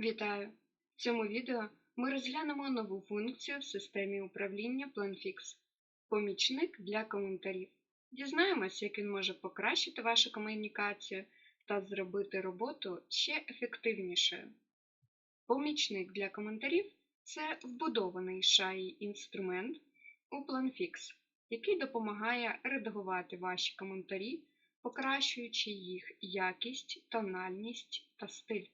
Вітаю! В цьому відео ми розглянемо нову функцію в системі управління PlanFix – помічник для коментарів. Дізнаємось, як він може покращити вашу комунікацію та зробити роботу ще ефективнішою. Помічник для коментарів це вбудований шаї інструмент у PlanFix, який допомагає редагувати ваші коментарі, покращуючи їх якість, тональність та стиль.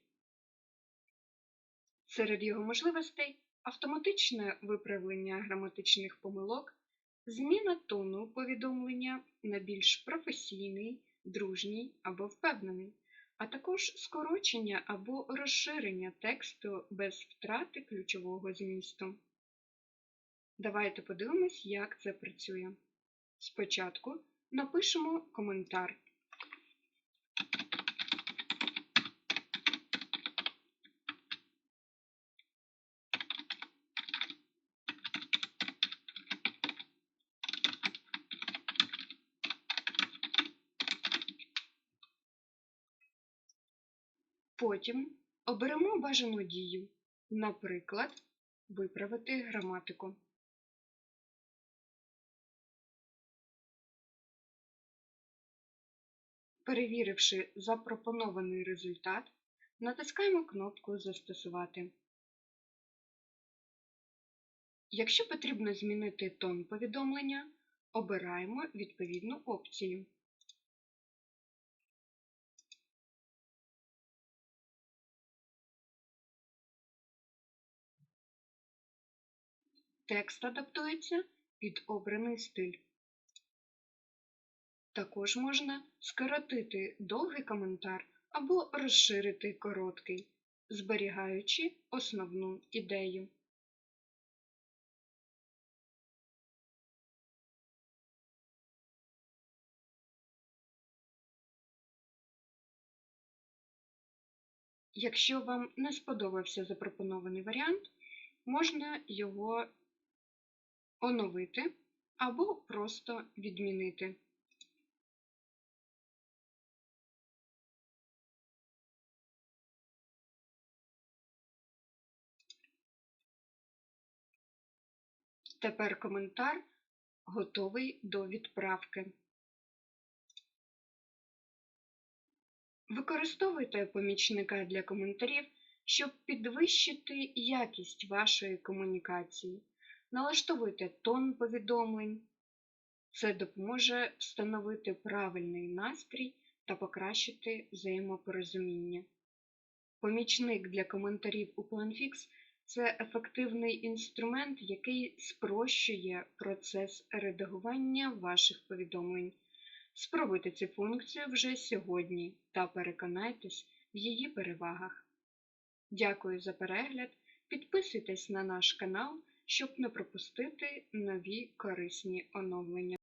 Серед його можливостей автоматичне виправлення граматичних помилок, зміна тону повідомлення на більш професійний, дружній або впевнений, а також скорочення або розширення тексту без втрати ключового змісту. Давайте подивимось, як це працює. Спочатку напишемо коментар. Потім оберемо бажану дію, наприклад, виправити граматику. Перевіривши запропонований результат, натискаємо кнопку Застосувати. Якщо потрібно змінити тон повідомлення, обираємо відповідну опцію. Текст адаптується під обраний стиль. Також можна скоротити довгий коментар або розширити короткий, зберігаючи основну ідею. Якщо вам не сподобався запропонований варіант, можна його оновити або просто відмінити. Тепер коментар готовий до відправки. Використовуйте помічника для коментарів, щоб підвищити якість вашої комунікації. Налаштовуйте тон повідомлень. Це допоможе встановити правильний настрій та покращити взаємопорозуміння. Помічник для коментарів у PlanFix – це ефективний інструмент, який спрощує процес редагування ваших повідомлень. Спробуйте цю функцію вже сьогодні та переконайтесь в її перевагах. Дякую за перегляд! Підписуйтесь на наш канал, щоб не пропустити нові корисні оновлення.